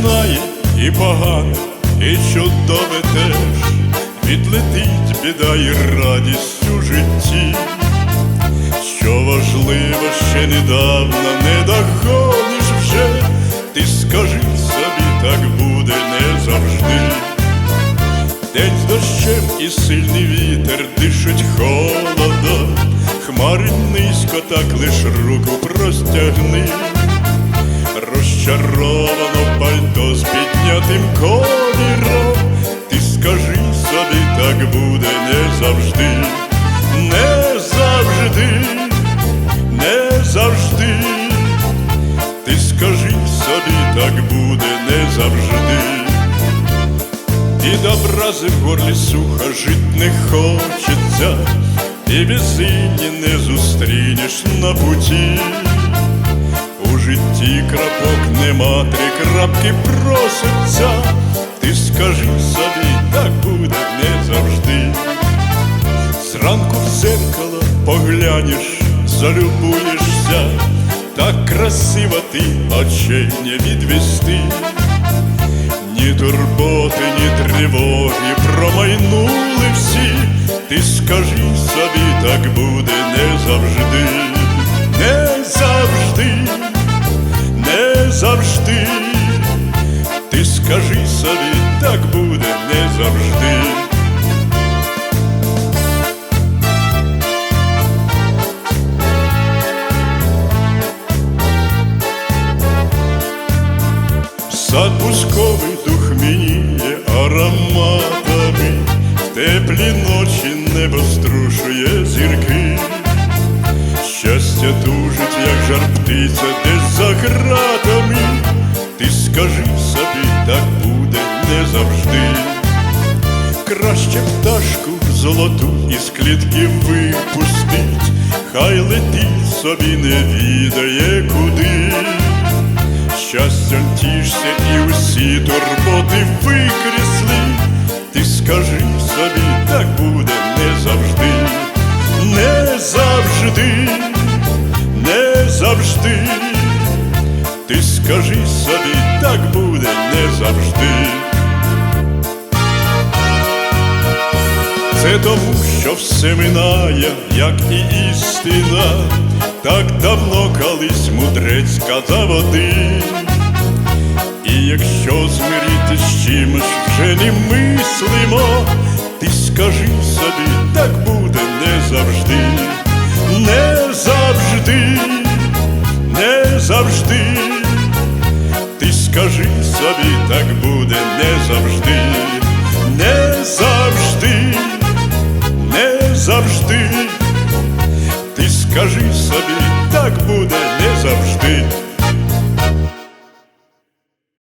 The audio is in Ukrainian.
Все мінає і погане, і чудове теж, відлетить біда і радість у житті, що важливо ще недавно не доходиш вже, ти скажи собі, так буде не завжди. День з дощем і сильний вітер дишить холодом, Хмари низько, так лиш руку простягни, розчаровано пальто з піднятим коліром, ти скажи собі, так буде не завжди, не завжди, не завжди, ти скажи собі, так буде не завжди. І добрази в горлі сухо жить не хочеться, і безсинні не зустрінеш на путі. Житті крапок нема, три крапки просяться, ти скажи собі, так буде не завжди. Зранку в зеркало поглянеш, залюбуєшся, так красиво ти очей не відвести. Ні турботи, ні тривоги промайнули всі, ти скажи собі, так буде не завжди, не завжди, завжди, ти скажи собі, так буде не завжди. Сад бусковий духмініє ароматами, в теплі ночі небо струшує зірки, щастя тужить, як жар птиця, десь за скажи собі, так буде не завжди. Краще пташку золоту із клітки випустить, хай летить собі не відає куди. Щастям тішся і усі турботи викресли, ти скажи собі, так буде не завжди, не завжди, не завжди, ти скажи собі, так буде не завжди. Це тому, що все минає, як і істина, так давно колись мудрець казав один. І якщо змирити з чимось вже не мислимо, ти скажи собі, так буде не завжди, не завжди, скажи собі, так буде не завжди, не завжди не завжди. Ти скажи собі, так буде не завжди.